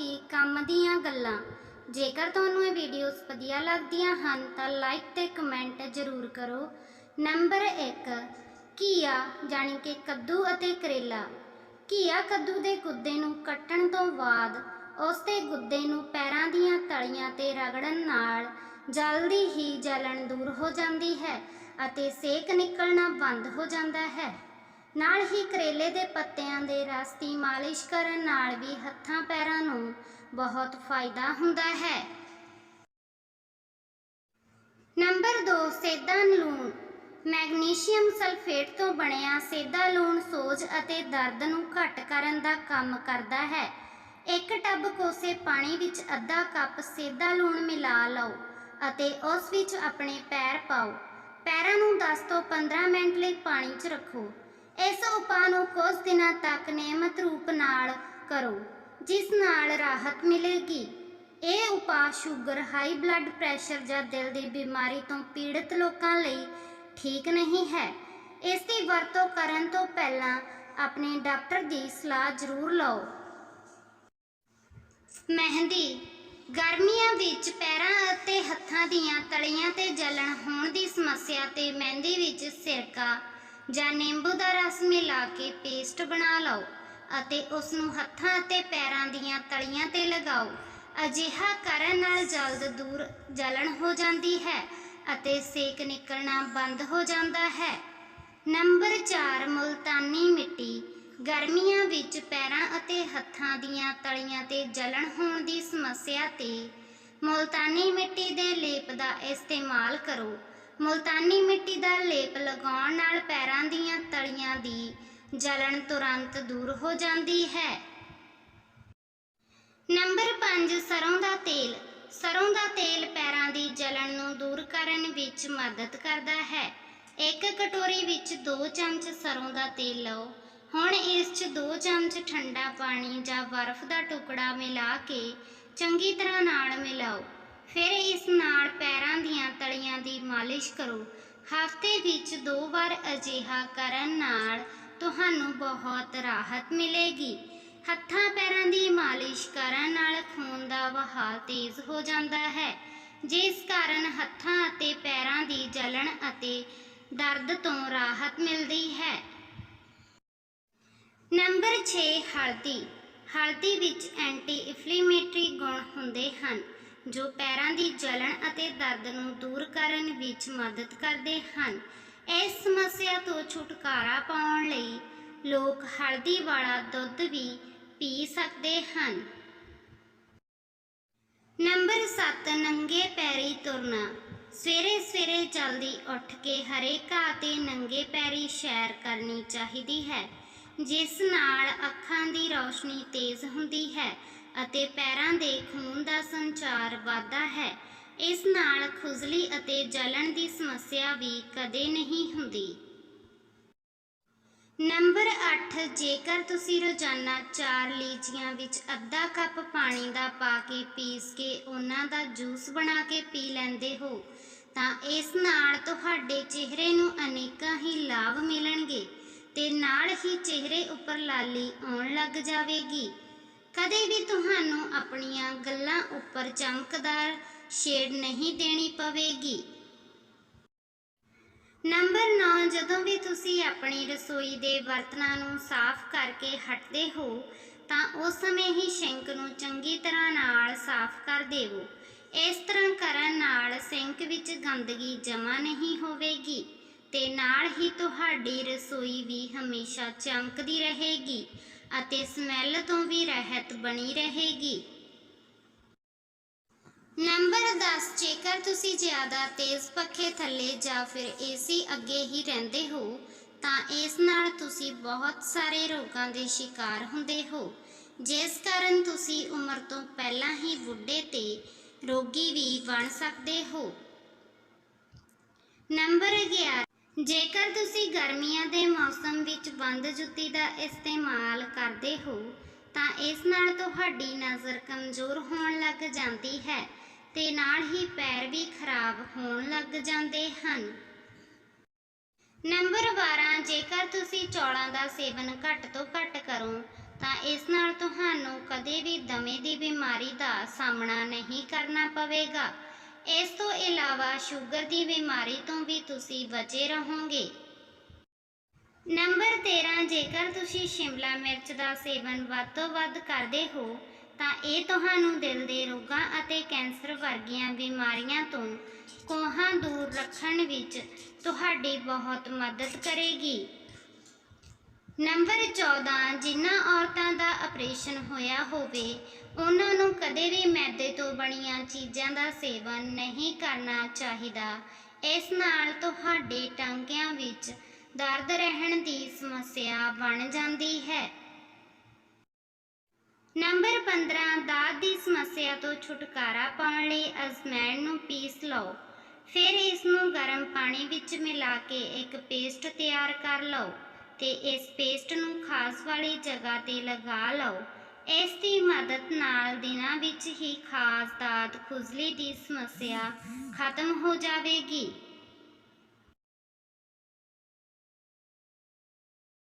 ਹੀ ਕੰਮ ਦੀਆਂ ਗੱਲਾਂ। ਜੇਕਰ ਤੁਹਾਨੂੰ ਇਹ ਵੀਡੀਓਜ਼ ਵਧੀਆ ਲੱਗਦੀਆਂ ਹਨ, ਤਾਂ ਲਾਈਕ ਤੇ ਕਮੈਂਟ ਜ਼ਰੂਰ ਕਰੋ। ਨੰਬਰ 1 ਘੀਆ ਜਾਣੀ ਕਿ ਕੱਦੂ ਅਤੇ ਕਰੇਲਾ। ਘੀਆ ਕੱਦੂ ਦੇ ਗੁੱਦੇ ਨੂੰ ਕੱਟਣ ਤੋਂ ਬਾਅਦ ਉਸ ਦੇ ਗੁੱਦੇ ਨੂੰ ਪੈਰਾਂ ਦੀਆਂ ਤਲੀਆਂ ਤੇ ਰਗੜਨ ਨਾਲ ਜਲਦੀ ਹੀ ਜਲਣ ਦੂਰ ਹੋ ਜਾਂਦੀ ਹੈ ਅਤੇ ਸੇਕ ਨਿਕਲਣਾ ਬੰਦ ਹੋ ਜਾਂਦਾ ਹੈ। ਨਾਲ ਹੀ ਕਰੇਲੇ ਦੇ ਪੱਤਿਆਂ ਦੇ ਰਸ ਦੀ ਮਾਲਿਸ਼ ਕਰਨ ਨਾਲ ਵੀ ਹੱਥਾਂ ਪੈਰਾਂ ਨੂੰ ਬਹੁਤ ਫਾਇਦਾ ਹੁੰਦਾ ਹੈ। ਨੰਬਰ 2 ਸੇਦਾ ਲੂਣ। ਮੈਗਨੀਸ਼ੀਅਮ ਸਲਫੇਟ ਤੋਂ ਬਣਿਆ ਸੇਦਾ ਲੂਣ ਸੋਜ ਅਤੇ ਦਰਦ ਨੂੰ ਘੱਟ ਕਰਨ ਦਾ ਕੰਮ ਕਰਦਾ ਹੈ। ਇੱਕ ਟੱਬ ਕੋਸੇ ਪਾਣੀ ਵਿੱਚ ਅੱਧਾ ਕੱਪ ਸੇਦਾ ਲੂਣ ਮਿਲਾ ਲਓ ਅਤੇ ਉਸ ਵਿੱਚ ਆਪਣੇ ਪੈਰ ਪਾਓ। ਪੈਰਾਂ ਨੂੰ 10 ਤੋਂ 15 ਮਿੰਟ ਲਈ ਪਾਣੀ 'ਚ ਰੱਖੋ। ਇਸ ਉਪਾਅ ਨੂੰ ਕੁਝ ਦਿਨਾਂ ਤੱਕ ਨਿਯਮਤ ਰੂਪ ਨਾਲ ਕਰੋ, ਜਿਸ ਨਾਲ ਰਾਹਤ ਮਿਲੇਗੀ। ਇਹ ਉਪਾਅ ਸ਼ੂਗਰ ਹਾਈ ਬਲੱਡ ਪ੍ਰੈਸ਼ਰ ਜਾਂ ਦਿਲ ਦੀ ਬਿਮਾਰੀ ਤੋਂ ਪੀੜਤ ਲੋਕਾਂ ਲਈ ਠੀਕ ਨਹੀਂ ਹੈ। ਇਸ ਦੀ ਵਰਤੋਂ ਕਰਨ ਤੋਂ ਪਹਿਲਾਂ ਆਪਣੇ ਡਾਕਟਰ ਦੀ ਸਲਾਹ ਜ਼ਰੂਰ ਲਓ। ਮਹਿੰਦੀ, ਗਰਮੀਆਂ ਵਿੱਚ ਪੈਰਾਂ ਅਤੇ ਹੱਥਾਂ ਦੀਆਂ ਤਲੀਆਂ ਤੇ ਜਲਣ ਹੋਣ ਦੀ ਸਮੱਸਿਆ ਤੇ ਮਹਿੰਦੀ ਵਿੱਚ ਸਿਰਕਾ ਜਾਂ ਨਿੰਬੂ ਦਾ ਰਸ ਮਿਲਾ ਕੇ ਪੇਸਟ ਬਣਾ ਲਓ ਅਤੇ ਉਸ ਨੂੰ ਹੱਥਾਂ ਅਤੇ ਪੈਰਾਂ ਦੀਆਂ ਤਲੀਆਂ ਤੇ ਲਗਾਓ। ਅਜਿਹਾ ਕਰਨ ਨਾਲ ਜਲਦ ਦੂਰ ਜਲਣ ਹੋ ਜਾਂਦੀ ਹੈ ਅਤੇ ਸੇਕ ਨਿਕਲਣਾ ਬੰਦ ਹੋ ਜਾਂਦਾ ਹੈ। ਨੰਬਰ 4 ਮੁਲਤਾਨੀ ਮਿੱਟੀ। ਗਰਮੀਆਂ ਵਿੱਚ ਪੈਰਾਂ ਅਤੇ ਹੱਥਾਂ ਦੀਆਂ ਤਲੀਆਂ ਤੇ ਜਲਣ ਹੋਣ ਦੀ ਸਮੱਸਿਆ ਤੇ ਮੁਲਤਾਨੀ ਮਿੱਟੀ ਦੇ ਲੇਪ ਦਾ ਇਸਤੇਮਾਲ ਕਰੋ। ਮੁਲਤਾਨੀ ਮਿੱਟੀ ਦਾ ਲੇਪ ਲਗਾਉਣ ਨਾਲ ਪੈਰਾਂ ਦੀਆਂ ਤਲੀਆਂ ਦੀ ਜਲਣ ਤੁਰੰਤ ਦੂਰ ਹੋ ਜਾਂਦੀ ਹੈ। ਨੰਬਰ 5 ਸਰੋਂ ਦਾ ਤੇਲ। ਸਰੋਂ ਦਾ ਤੇਲ ਪੈਰਾਂ ਦੀ ਜਲਣ ਨੂੰ ਦੂਰ ਕਰਨ ਵਿੱਚ ਮਦਦ ਕਰਦਾ ਹੈ। ਇੱਕ ਕਟੋਰੀ ਵਿੱਚ 2 ਚਮਚ ਸਰੋਂ ਦਾ ਤੇਲ ਲਓ। ਹੁਣ ਇਸ 'ਚ 2 ਚਮਚ ਠੰਡਾ ਪਾਣੀ ਜਾਂ ਬਰਫ਼ ਦਾ ਟੁਕੜਾ ਮਿਲਾ ਕੇ ਚੰਗੀ ਤਰ੍ਹਾਂ ਨਾਲ ਮਿਲਾਓ। ਫਿਰ ਇਸ ਨਾਲ ਮਾਲਿਸ਼ ਕਰੋ। ਹਫ਼ਤੇ ਵਿੱਚ ਦੋ ਵਾਰ ਅਜਿਹਾ ਕਰਨ ਨਾਲ ਤੁਹਾਨੂੰ ਬਹੁਤ ਰਾਹਤ ਮਿਲੇਗੀ। ਹੱਥਾਂ ਪੈਰਾਂ ਦੀ ਮਾਲਿਸ਼ ਕਰਨ ਨਾਲ ਖੂਨ ਦਾ ਵਹਾਅ ਤੇਜ਼ ਹੋ ਜਾਂਦਾ ਹੈ। ਜਿਸ ਕਾਰਨ ਹੱਥਾਂ ਅਤੇ ਪੈਰਾਂ ਦੀ ਜਲਣ ਅਤੇ ਦਰਦ ਤੋਂ ਰਾਹਤ ਮਿਲਦੀ ਹੈ। ਨੰਬਰ 6 ਹਲਦੀ। ਹਲਦੀ ਵਿੱਚ ਐਂਟੀ ਇਨਫਲੇਮੇਟਰੀ ਗੁਣ ਹੁੰਦੇ ਹਨ। ਜੋ ਪੈਰਾਂ ਦੀ ਜਲਣ ਅਤੇ ਦਰਦ ਨੂੰ ਦੂਰ ਕਰਨ ਵਿੱਚ ਮਦਦ ਕਰਦੇ ਹਨ। ਇਸ ਸਮੱਸਿਆ ਤੋਂ ਛੁਟਕਾਰਾ ਪਾਉਣ ਲਈ ਲੋਕ ਹਲਦੀ ਵਾਲਾ ਦੁੱਧ ਵੀ ਪੀ ਸਕਦੇ ਹਨ। ਨੰਬਰ 7 ਨੰਗੇ ਪੈਰੀ ਤੁਰਨਾ। ਸਵੇਰੇ ਸਵੇਰੇ ਜਲਦੀ ਉੱਠ ਕੇ ਹਰੇ ਘਾਹ ਤੇ ਨੰਗੇ ਪੈਰੀ ਸੈਰ ਕਰਨੀ ਚਾਹੀਦੀ ਹੈ, ਜਿਸ ਨਾਲ ਅੱਖਾਂ ਦੀ ਰੌਸ਼ਨੀ ਤੇਜ਼ ਹੁੰਦੀ ਹੈ ਅਤੇ ਪੈਰਾਂ ਦੇ ਖੂਨ ਦਾ ਸੰਚਾਰ ਵੱਧਦਾ ਹੈ। ਇਸ ਨਾਲ ਖੁਜਲੀ ਅਤੇ ਜਲਣ ਦੀ ਸਮੱਸਿਆ ਵੀ ਕਦੇ ਨਹੀਂ ਹੁੰਦੀ। ਨੰਬਰ 8 ਜੇਕਰ ਤੁਸੀਂ ਰੋਜ਼ਾਨਾ 4 ਲੀਚੀਆਂ ਵਿੱਚ ਅੱਧਾ ਕੱਪ ਪਾਣੀ ਦਾ ਪਾ ਕੇ ਪੀਸ ਕੇ ਉਹਨਾਂ ਦਾ ਜੂਸ ਬਣਾ ਕੇ ਪੀ ਲੈਂਦੇ ਹੋ, ਤਾਂ ਇਸ ਨਾਲ ਤੁਹਾਡੇ ਚਿਹਰੇ ਨੂੰ ਅਨੇਕਾਂ ਹੀ ਲਾਭ ਮਿਲਣਗੇ ਤੇ ਨਾਲ ਹੀ ਚਿਹਰੇ ਉੱਪਰ ਲਾਲੀ ਆਉਣ ਲੱਗ ਜਾਵੇਗੀ। ਕਦੇ ਵੀ ਤੁਹਾਨੂੰ ਆਪਣੀਆਂ ਗੱਲਾਂ ਉੱਪਰ ਚਮਕਦਾਰ ਸ਼ੇਡ ਨਹੀਂ ਦੇਣੀ ਪਵੇਗੀ। ਨੰਬਰ 9 ਜਦੋਂ ਵੀ ਤੁਸੀਂ ਆਪਣੀ ਰਸੋਈ ਦੇ ਬਰਤਨਾਂ ਨੂੰ ਸਾਫ਼ ਕਰਕੇ ਹਟਦੇ ਹੋ, ਤਾਂ ਉਸ ਸਮੇਂ ਹੀ ਸਿੰਕ ਨੂੰ ਚੰਗੀ ਤਰ੍ਹਾਂ ਨਾਲ ਸਾਫ਼ ਕਰ ਦੇਵੋ। ਇਸ ਤਰ੍ਹਾਂ ਕਰਨ ਨਾਲ ਸਿੰਕ ਵਿੱਚ ਗੰਦਗੀ ਜਮ੍ਹਾਂ ਨਹੀਂ ਹੋਵੇਗੀ ਤੇ ਨਾਲ ਹੀ ਤੁਹਾਡੀ ਰਸੋਈ ਵੀ ਹਮੇਸ਼ਾ ਚਮਕਦੀ ਰਹੇਗੀ। ਅਤੇ ਸਮੈਲ ਤੋਂ ਵੀ ਰਹਿਤ ਬਣੀ ਰਹੇਗੀ। ਨੰਬਰ 10 ਜੇਕਰ ਤੁਸੀਂ ਜ਼ਿਆਦਾ ਤੇਜ਼ ਪੱਖੇ ਥੱਲੇ ਜਾਂ ਫਿਰ ਏਸੀ ਅੱਗੇ ਹੀ ਰਹਿੰਦੇ ਹੋ, ਤਾਂ ਇਸ ਨਾਲ ਤੁਸੀਂ ਬਹੁਤ ਸਾਰੇ ਰੋਗਾਂ ਦੇ ਸ਼ਿਕਾਰ ਹੁੰਦੇ ਹੋ। ਜਿਸ ਕਾਰਨ ਤੁਸੀਂ ਉਮਰ ਤੋਂ ਪਹਿਲਾਂ ਹੀ ਬੁੱਢੇ ਤੇ ਰੋਗੀ ਵੀ ਬਣ ਸਕਦੇ ਹੋ। ਨੰਬਰ 11 ਜੇਕਰ ਤੁਸੀਂ ਗਰਮੀਆਂ ਦੇ ਮੌਸਮ ਵਿੱਚ ਬੰਦ ਜੁੱਤੀ ਦਾ ਇਸਤੇਮਾਲ ਕਰਦੇ ਹੋ, ਤਾਂ ਇਸ ਨਾਲ ਤੁਹਾਡੀ ਨਜ਼ਰ ਕਮਜ਼ੋਰ ਹੋਣ ਲੱਗ ਜਾਂਦੀ ਹੈ ਤੇ ਨਾਲ ਹੀ ਪੈਰ ਵੀ ਖਰਾਬ ਹੋਣ ਲੱਗ ਜਾਂਦੇ ਹਨ। ਨੰਬਰ 12 ਜੇਕਰ ਤੁਸੀਂ ਚੌਲਾਂ ਦਾ ਸੇਵਨ ਘੱਟ ਤੋਂ ਘੱਟ ਕਰੋ, ਤਾਂ ਇਸ ਨਾਲ ਤੁਹਾਨੂੰ ਕਦੇ ਵੀ ਦਮੇ ਦੀ ਬਿਮਾਰੀ ਦਾ ਸਾਹਮਣਾ ਨਹੀਂ ਕਰਨਾ ਪਵੇਗਾ। ਇਸ ਤੋਂ ਇਲਾਵਾ ਸ਼ੂਗਰ ਦੀ ਬਿਮਾਰੀ ਤੋਂ ਵੀ ਤੁਸੀਂ ਬਚੇ ਰਹੋਗੇ। ਨੰਬਰ 13 ਜੇਕਰ ਤੁਸੀਂ ਸ਼ਿਮਲਾ ਮਿਰਚ ਦਾ ਸੇਵਨ ਵੱਧ ਤੋਂ ਵੱਧ ਕਰਦੇ ਹੋ, ਤਾਂ ਇਹ ਤੁਹਾਨੂੰ ਦਿਲ ਦੇ ਰੋਗਾਂ ਅਤੇ ਕੈਂਸਰ ਵਰਗੀਆਂ ਬਿਮਾਰੀਆਂ ਤੋਂ ਕੋਹਾਂ ਦੂਰ ਰੱਖਣ ਵਿੱਚ ਤੁਹਾਡੀ ਬਹੁਤ ਮਦਦ ਕਰੇਗੀ। ਨੰਬਰ 14 ਜਿਨ੍ਹਾਂ ਔਰਤਾਂ ਦਾ ਆਪਰੇਸ਼ਨ ਹੋਇਆ ਹੋਵੇ, ਉਹਨਾਂ ਨੂੰ ਕਦੇ ਵੀ ਮੈਦੇ ਤੋਂ ਬਣੀਆਂ ਚੀਜ਼ਾਂ ਦਾ ਸੇਵਨ ਨਹੀਂ ਕਰਨਾ ਚਾਹੀਦਾ। ਇਸ ਨਾਲ ਤੁਹਾਡੇ ਟਾਂਕਿਆਂ ਵਿੱਚ ਦਰਦ ਰਹਿਣ ਦੀ ਸਮੱਸਿਆ ਬਣ ਜਾਂਦੀ ਹੈ। ਨੰਬਰ 15 ਦਾਦ ਦੀ ਸਮੱਸਿਆ ਤੋਂ ਛੁਟਕਾਰਾ ਪਾਉਣ ਲਈ ਅਜਮੈਨ ਨੂੰ ਪੀਸ ਲਓ। ਫਿਰ ਇਸ ਨੂੰ ਗਰਮ ਪਾਣੀ ਵਿੱਚ ਮਿਲਾ ਕੇ ਇੱਕ ਪੇਸਟ ਤਿਆਰ ਕਰ ਲਓ। ਤੇ ਇਸ ਪੇਸਟ ਨੂੰ ਖਾਸ ਵਾਲੀ ਜਗ੍ਹਾ ਤੇ ਲਗਾ ਲਓ। ਇਸ ਦੀ ਮਦਦ ਨਾਲ ਦਿਨਾਂ ਵਿੱਚ ਹੀ ਖਾਸ ਦਾਦ ਖੁਜਲੀ ਦੀ ਸਮੱਸਿਆ ਖਤਮ ਹੋ ਜਾਵੇਗੀ।